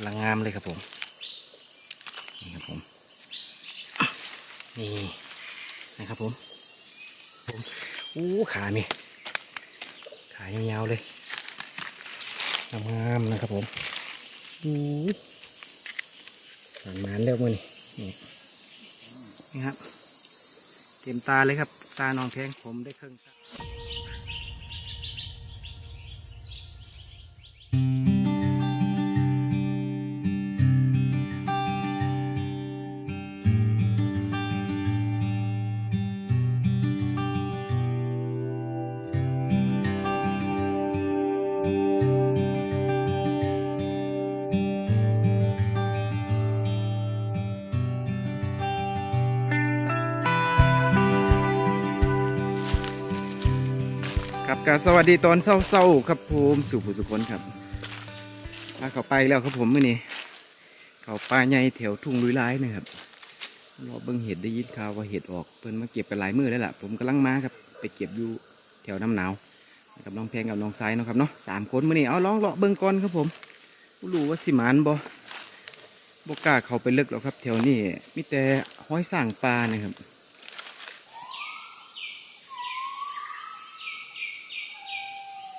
กำลังงามเลยครับผม นี่ครับผม นี่นะครับผมผมอู้ขามีขายาวๆเลยงามๆนะครับผมอู้หวานนานแล้วมั้นี่นี่นี่ครับ เต็มตาเลยครับ ตาน้องแพงผมได้ครึ่ง กสวัสดีตอนเศร้าๆครับผมสู่ผู้สุคนครับพาเขาไปแล้วครับผมมื่อนี้เขาป่าใหญ่แถวทุ่งลุยร้ายนะครับรอเบิ่งเห็ดได้ยินข่าวว่าเห็ดออกเพิ่นมาเก็บกันหลายมือแล้วล่ะ ผมกำลังมาครับไปเก็บอยู่แถวน้ำหนาวกับน้องแพงกับน้องซ้ายนะครับเนาะสามคนมื่อนี้เอาลองเลาะเบิ่งก่อนครับผมรู้ว่าสิมานบ่บกล้าเขาไปลึกหรอกครับ แถวนี้มีแต่ห้อยสร้างปลานะครับ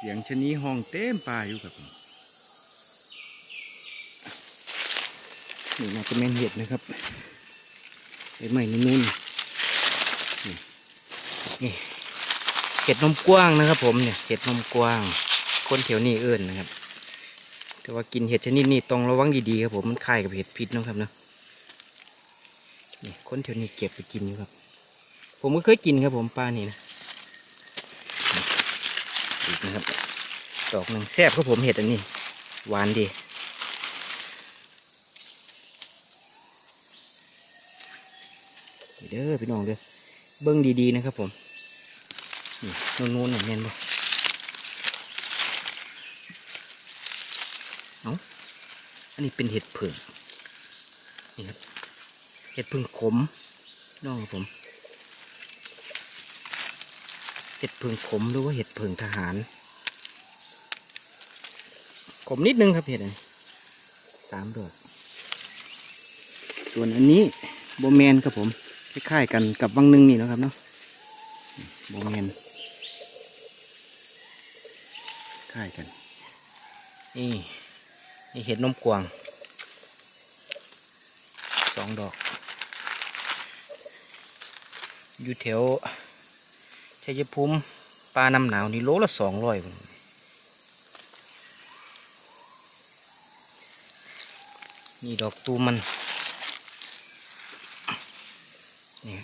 เสียงชนีห้องเต็มป่าอยู่ครับผมนี่น่าจะเป็นเห็ดนะครับไอ้ใหม่นุ่นๆนี่นี่เห็ดนมกว้างนะครับ ผมเนี่ยเห็ดนมกว้าง คนแถวนี้เอิ้นนะครับ แต่ว่ากินเห็ดชนิดนี้ต้องระวังดีๆครับผมมันคล้ายกับเห็ดพิษนะครับเนาะนี่คนแถวนี้เก็บไปกินอยู่ครับ ผมก็เคยกินครับผมปลานี่นะ อีกนะครับ ดอกหนึ่งแซ่บครับผมเห็ดอันนี้หวานดีเด้อพี่น้องเด้อเบิ้งดีๆนะครับผมนี่นูนๆหน่อยแม่นบ่เอาอันนี้เป็นเห็ดเผือกนี่ครับเห็ดพึ่งขมน้องครับผม เห็ดเพิงขมหรือว่าเห็ดเพิงทหาร ขมนิดนึงครับเห็ดอันนี้สามดอก ส่วนอันนี้โบแมนครับผมคล้ายๆกันกับวังนึงนี่นะครับเนาะโบแมนคล้ายกัน นี่นี่เห็ดนมกวางสองดอก อยู่แถว ชัยภูมิปลาน้ำหนาวนี่โลละสองร้อยนี่ดอกตูมันนี่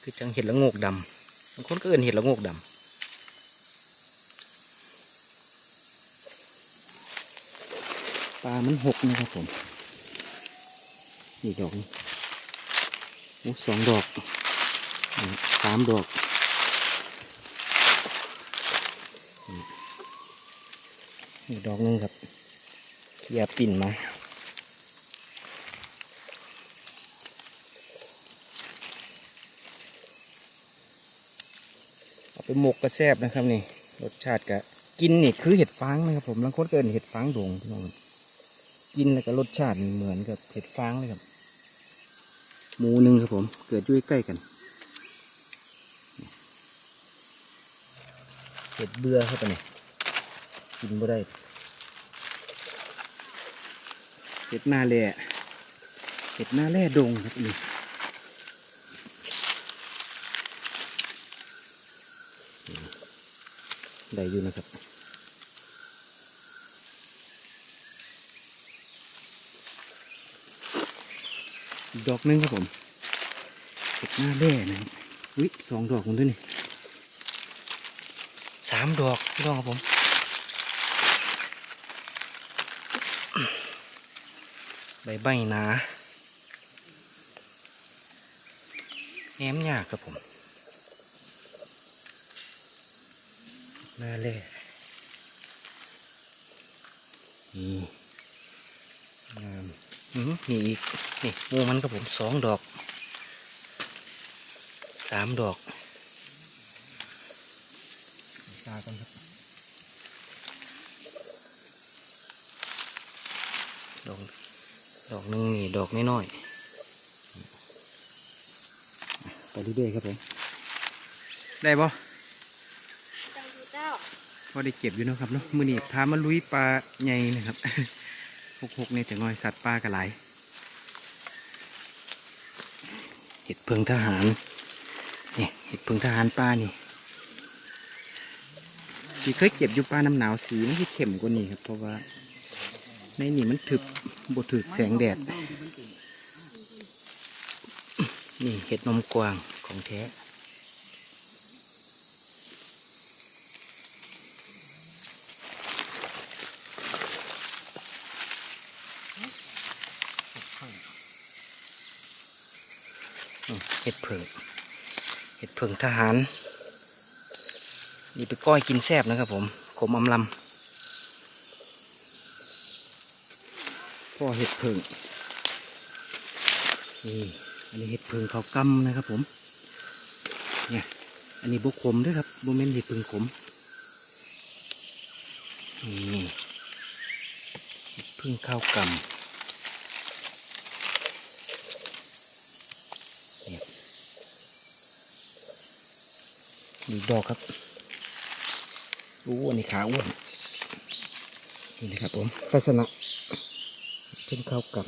คือจังเห็ดละงกดำบางคนก็เอินเห็ดละงกดำปลา มันหกนะครับผม นี่ดอกโอ้สองดอกสามดอก อีกดอกหนึงครับอย่าปิ่นมาเอาไปหมกกระแซบนะครับนี่รสชาติกะกินนี่คือเห็ดฟางนะครับผมบางคนเกินเห็ดฟางโด่งพี่น้องกินแล้วก็รสชาติเหมือนกับเห็ดฟางเลยครับหมูหนึ่งครับผม เกิดอยู่ใกล้กันเห็ดเบื่อเข้าไปเนี่ยกินบ่ได้ เห็ดหน้าแร่เห็ดหน้าแร่ดงครับนี่ได้อยู่นะครับดอกนึงครับผมเห็ดหน้าแร่นะครับวิสองดอกมันด้วยนี่สามดอกพี่น้องครับผม ใบใบหนาแง้มยากครับผมหน้าเล่นี่งามอือนี่อีก นี่หมูมันครับผมสองดอก สามดอกตากันครับดอก ดอกหนึงนี่ดอกน้อยๆไปเรื่อยๆครับผมได้ปะจังหูเจ้าพอได้เก็บอยู่เนาะครับเนาะมือนี้พามาลุยปลาใหญ่นะครับหกหกเนี่ยจะน้อยสัตว์ปลากระไหลายเห็ดเพิงทหารเนี่ยเห็ดเพิงทหารปลานี่ที่เคยเก็บอยู่ปลาน้ำหนาวสีมันที่เข้มกว่านี้ครับเพราะว่าในนี่มันถึกบถึกแสงแดด นี่เห็ดนมกวางของแท้เห็ดเผิงเห็ดเผิงทหาร นี่ไปก้อยกินแซบนะครับผม ขมอำลำ พ่อเห็ดเผิงนี่อันนี้เห็ดเผิงเขากำนะครับผม เนี่ยอันนี้บกขมด้วยครับโบเมนเห็ดเผิงขมนี่เห็ดเผิงข้าวกำมีดอกครับอู้อันนี้ขาอ้วนนี่นะครับผมลักษณะ เป็นข้ากำ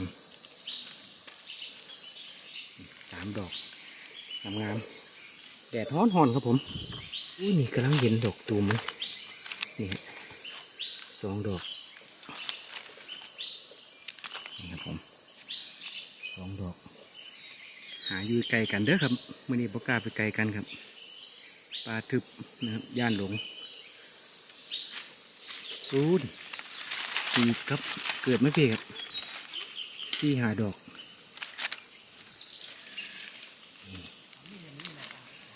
สามดอกงามงามแดดฮ้อนหอนครับผม อุ้ยนี่กำลังเห็นดอกตูมเลยนี่สองดอก นี่ครับผมสองดอก หาอยู่ไกลกันเด้อครับมื่อนี้บกล้าไปไกลกันครับปลาทึบนะครับย่านหลงรูนปีครับ เกิดไม่เพียครับ สี่หาดอก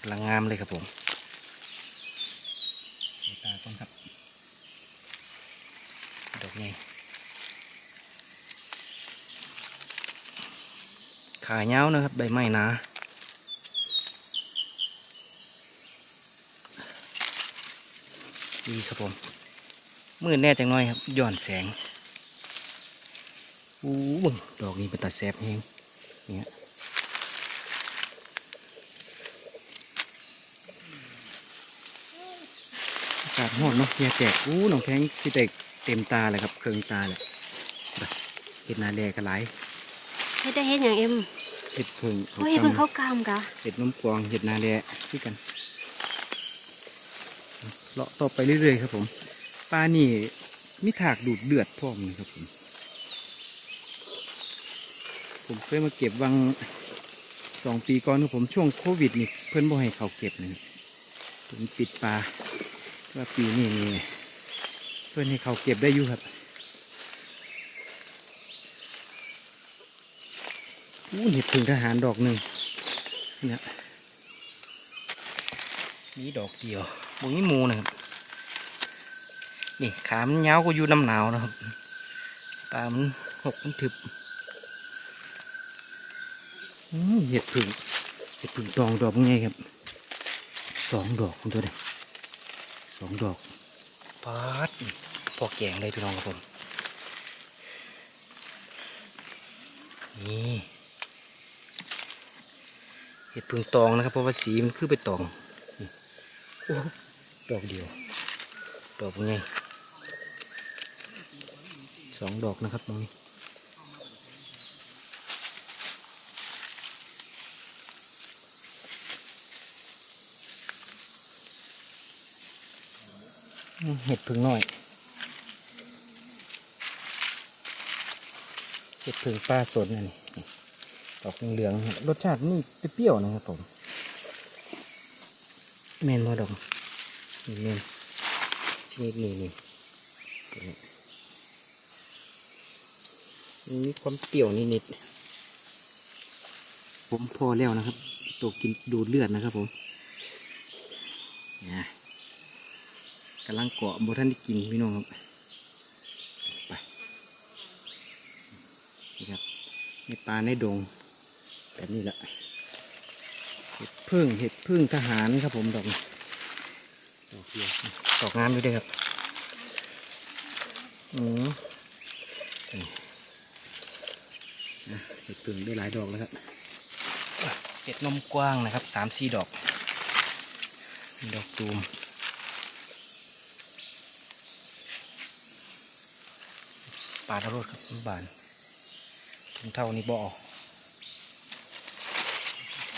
กำลังงามเลยครับผมดูตาต้นครับดอกนี้ขาเงาวนะครับใบไม้หนาดีครับผมมืดแน่จังน้อยครับย้อนแสง อู้บึงดอกนี้เป็นตาแสบแหงเนี่ยอากาศร้อนเนาะเนี่ยแตกอู้หนองแข้งสิแตกเต็มตาเลยครับเคืองตาเลยแบบเห็ดนาแลกระไหลายเฮ็ดได้เฮ็ดอย่างเอ็มเห็ดเพิงโอ้ยเพิ่งเข้ากามกะเห็ดน้ำกวางเห็ดนาแลที่กันเลาะต่อไปเรื่อยๆครับผมปลานี่มีถากดูดเดือดพร้อมนะครับผม ผมเคยมาเก็บวังสองปีก่อนครับผมช่วงโควิดนี่เพื่อนบ่ให้เขาเก็บนะครับผมปิดปลาว่าปีนี้นี่เพื่อนให้เขาเก็บได้อยู่ครับอู้เห็ดถึงทหารดอกหนึ่งเนี่ยนี่ดอกเดียวบงนี้มูนะครับนี่ขามนยาวก็อยู่น้ำหนาวนะครับปลามันหกมันถึบ เห็ดผึ่งเห็ดผึ่งตองดอกไงครับสองดอกคุณตัวเดียสองดอกปาดพอแกงเลยพี่น้องครับผม นี่เห็ดผึ่งตองนะครับ เพราะว่าสีมันคือไปตองโอ้ดอกเดียว ดอกไงสองดอกนะครับตรงนี้ เห็ดผึ่งน้อยเห็ดผึ่งปลาสดนั่นนี่ดอกเหลืองรสชาตินี่เปรี้ยวนะครับผมแมนบ่ดอกนี่แมนชนิดนี้นี่มีความเปรี้ยวนิดๆผมพอแล้วนะครับตัวกินดูดเลือดนะครับผมนะ กำลังเกาะบท่านได้กินพี่น้องครับไปนี่ครับในปลาในดง แบบนี้แหละเห็ดพึ่งเห็ดพึ่งทหารครับผมดอกนี้ดอกเดียวดอกงามอยู่ด้วยครับอืมนี่อะเห็ดพึ่งได้หลายดอกแล้วครับเห็ดนมกว้างนะครับสามสี่ดอก ดอกตูม ปาดเอารถครับบานถุงเท่านี้บ่อ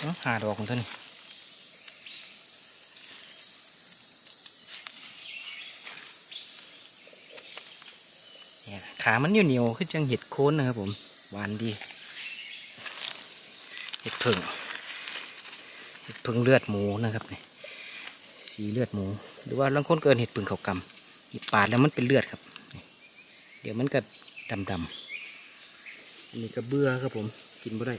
เนาะหาดอกของท่านเนี่ยขามันเหนียวๆคือจังเห็ดโค้นนะครับผมหวานดี เห็ดผึ่งเห็ดผึ่งเลือดหมูนะครับนี่สีเลือดหมู หรือว่าบางคนเกินเห็ดผึ่งเขากำหยิบปาดแล้วมันเป็นเลือดครับ ดี๋ยวมันก็ดำดำๆอันนี้ก็เบื้อครับผมกินไม่ได้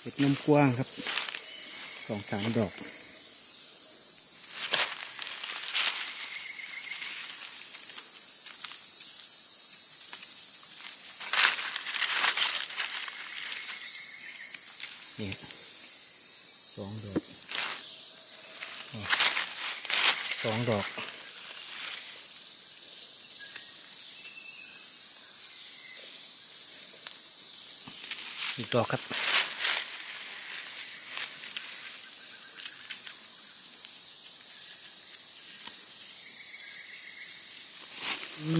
เป็ดนมกว้างครับสองสามดอก นี่สองดอกนี่ส องดอกอีกดอกครับ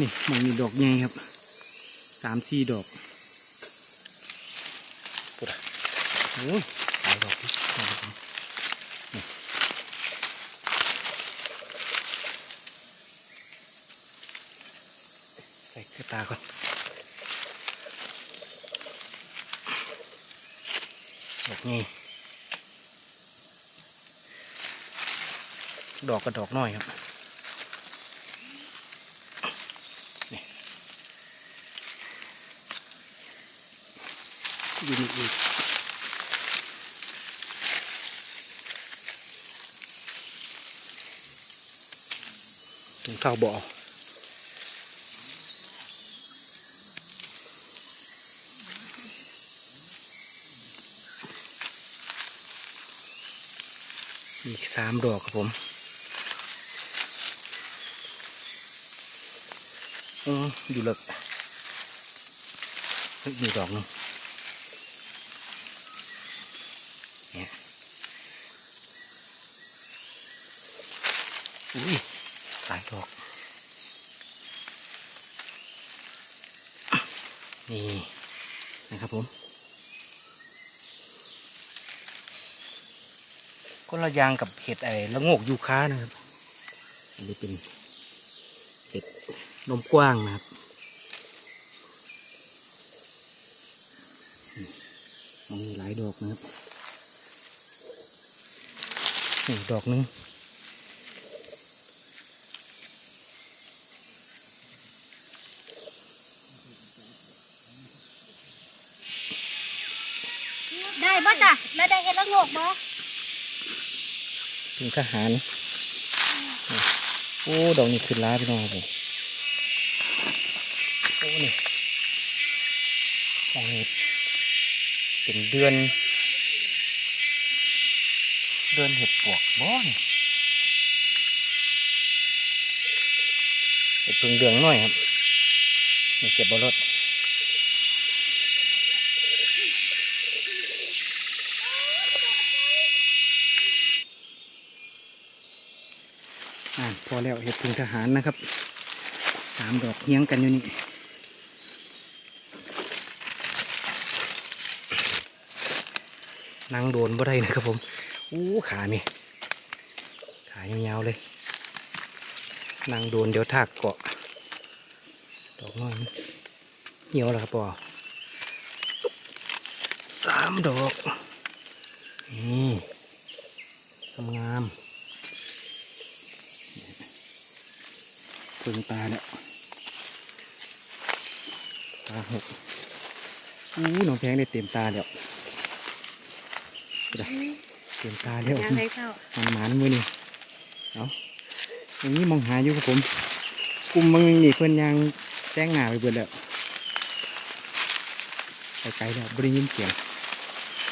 นี่มันมีดอกใหญ่ครับสามสี่ดอกปุ๊ดอะโอ้ยหลายดอกที่ครับผมนี่ใส่กระ ตาก่อนดอกนี้ดอกกระดอกน้อยครับอยู่นี่อีกถึงเท่าบ่อ อีกสามดอกครับผมอืออยู่เลิกเฮ้ยมีดอกหนึงเนี่ยอุ้ยหลายดอก นี่ นะครับผม ก็ละอยางกับเห็ดไอ้ละโงกยูคานะครับอันนี้เป็นเห็ดนมกว้างนะครับอืมมันมีหลายดอกนะครับนี่ดอกหนึงได้ป่ะจ้ะแล้วได้เห็ดละโงกบ่ ถึงทหาร โอ้ดอกนี้ขึ้นล้าพี่น้องครับผมโอ้นี่ดอกนี้เป็นเดือน เดือนเห็ดปวกบ่นี่เห็ดพึ่งเดืองหน่อยครับนี่เก็บบรถ อ่าพอแล้วเห็ดพึ่งทหารนะครับสามดอกเฮี้ยงกันอยู่นี่นั่งโดนบ่ได้นะครับผมอู้ขานี่ขายาวๆเลยนั่งโดนเดี๋ยวถากเกาะ ดอกน้อยเหี่ยวแล้วครับปอสามดอกนี่งาม เพิ่งตาแล้วตาหกอู้น้องแพงได้เต็มตาแล้วเต็มตาแล้วยังให้เข้ามันหมานมือนี่เอาอย่างนี้มองหาอยู่ครับผมกลุ่มมึงนี่เพื่อนยังแจ้งหน้าไปเบิดแล้วไปไกลแล้วบริยินเสียง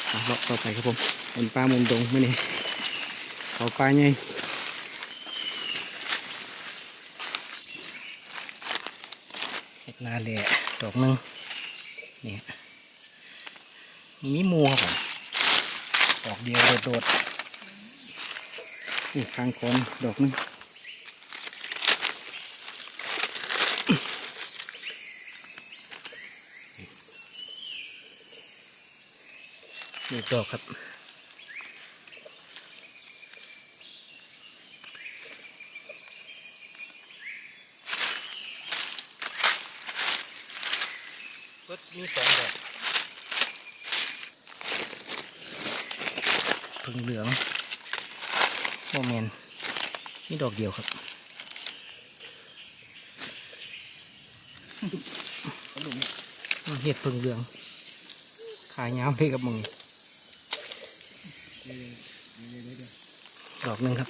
เอาเลาะต่อไปครับผมเป็นปลามุมดงมื่อนี้เขาปลาไง นาแหละดอกหนึงนี่มีมีมูครับผมดอกเดียวโดดๆนี่ข้างคนดอกหนึงนี่ดอกครับ ก็มีสองดอก พึ่งเหลืองโมเมนนี่ดอกเดียวครับเห็ดพึ่งเหลือง ขายยาวเลยกับมึงดอกหนึ่งครับ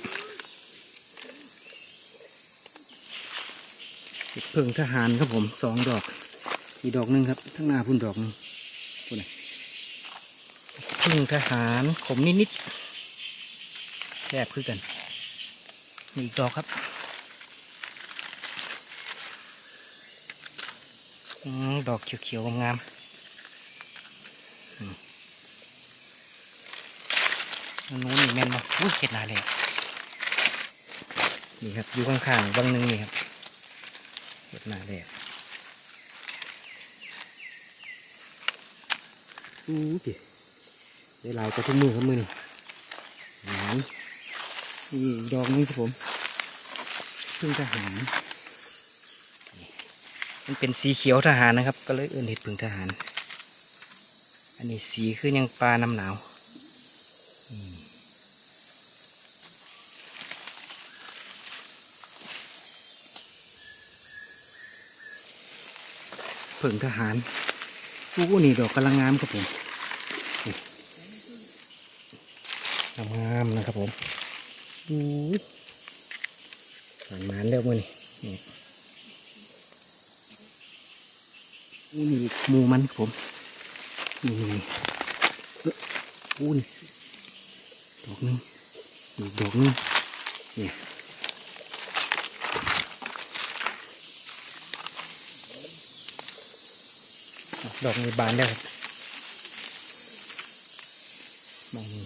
เห็ดพึ่งทหารครับผมสองดอก อีกดอกหนึ่งครับทั้งหน้าพุ่นดอกนึงพุ่นพึ่งทหารขมนิดๆ แซ่บคือกันมีอีกดอกครับอดอกเขียวๆงามอืมอันนู้นนี่แม่นมาอุ้ยเห็ดนาเลยนี่ครับอยู่ข้างๆบางหนึงนี่ครับเห็ดหนาเลยอู้ดิได้ลายกระทุกมือครับมือนี่หาร นี่ดอกนึงครับผมพึ่งทหาร มันเป็นสีเขียวทหารนะครับ ก็เลยเอื่นเห็ดพึ่งทหาร อันนี้สีคือยังปลาน้ำหนาวพึ่งทหารอู้นี่ดอกกำลังงามครับผมงามงามๆนะครับผม อู้ผ่านมานเร็วมือนี่นี่นี่มูมันผมนี่นี่เอ้ออู้นี่ดอกนึงอีกดอกนึงเนี่ยดอกนี้บานแล้ครับมองนี่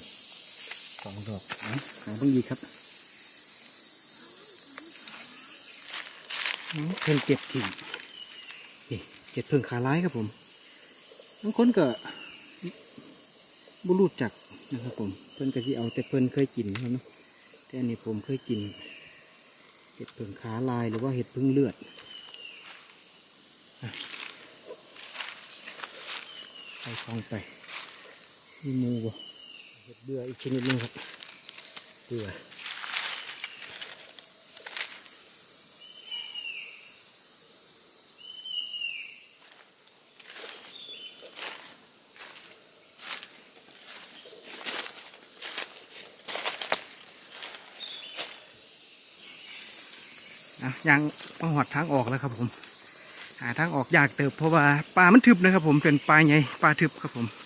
สอง ดอกเอาหาเพิ่งยีครับเพิ่นเจ็บถิ่นี่เจ็บเพิ่งขาร้ายครับผมบางคนก็บุรุษจักนะครับผม เพิ่นก็ที่เอาแต่เพิ่นเคยกินครับนะแต่อันนี้ผมเคยกินเห็ดเพิ่งขาลายหรือว่าเห็ดพึ่งเลือดไปฟองไปมีมูบ่ เห็ดเบื่ออีกชนิดหนึงครับเบื่ออะยังมาหอดทางออกแล้วครับผม หาทางออกยากเติบเพราะว่าป่ามันทึบนะครับผมเป็นป่าใหญ่ป่าทึบครับผม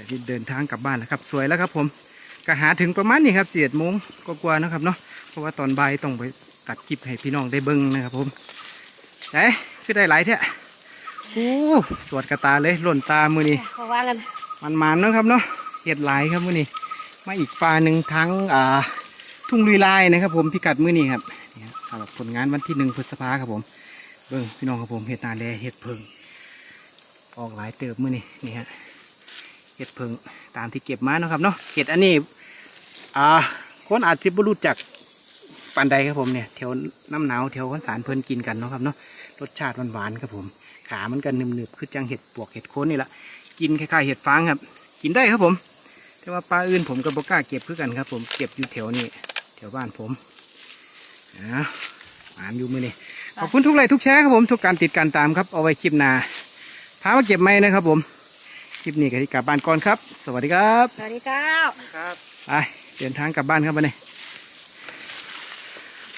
ดี๋ยวจะเดินทางกลับบ้านแล้วครับ สวยแล้วครับผมก็หาถึงประมาณนี้ครับเสียดโมงก็กว่าๆนะครับเนาะเพราะว่าตอนบ่ายต้องไปตัดคลิปให้พี่น้องได้เบิ้งนะครับผมไหนคือได้หลายแท้โอ้สวดกระตาเลยหล่นตามือนี้เขาว่ากันมันมันๆเนาะครับเนาะเห็ดหลายครับมือนี้มาอีกปลาหนึ่งทั้งอ่าทุ่งลุยลายนะครับ ผมพิกัดมือนี้ครับเนี่ยสำหรับผลงานวันที่หนึ่งพฤษภาครับผมเบิ่งพี่น้องครับผมเห็ดนาแลเห็ดเพิงออกหลายเติบมื้อนี่นี่ฮะ เห็ดเพิงตามที่เก็บมาเนาะครับเนาะเห็ดอันนี้อ่าคนอาจจะบ่รู้จักปันใดครับผมเนี่ยแถวน้ำหนาวแถวข้นสารเพลินกินกันเนาะครับเนาะรสชาติหวานๆครับผม ขามันกันหนึบๆคือจังเห็ดปวกเห็ดโคนนี่แหละกินคล้ายๆเห็ดฟางครับ กินได้ครับผม แต่ว่าปลาอื่นผมก็บ่กล้าเก็บคือกันครับ ผมเก็บอยู่แถวนี้แถวบ้านผมนะหวานอยู่มือนี้ขอบคุณทุกไลค์ทุกแชร์ครับผมทุกการติดการตามครับเอาไว้คลิปหน้าพามาเก็บไหมนะครับผม คลิปนี้ก็ที่กลับบ้านก่อนครับ สวัสดีครับสวัสดีเจ้าครับไปเดินทางกลับบ้านครับวันนี้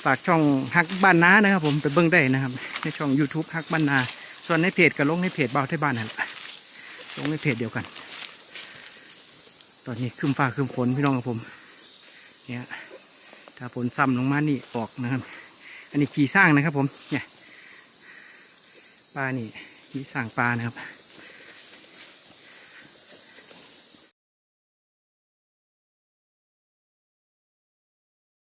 ฝากช่องฮักบ้านนานะครับ ผมไปเบิ้งได้นะครับ ในช่อง YouTube ฮักบ้านนา ส่วนในเพจก็ลงในเพจเบาที่บ้านนั่นแหละลงในเพจเดียวกัน ตอนนี้คืมฟ้าคืมฝนพี่น้องกับผม เนี่ยถ้าฝนซ้ำลงมานี่ออกนะครับ อันนี้ขี่สร้างนะครับผมเนี่ยปลานี่มีสร้างปลานะครับ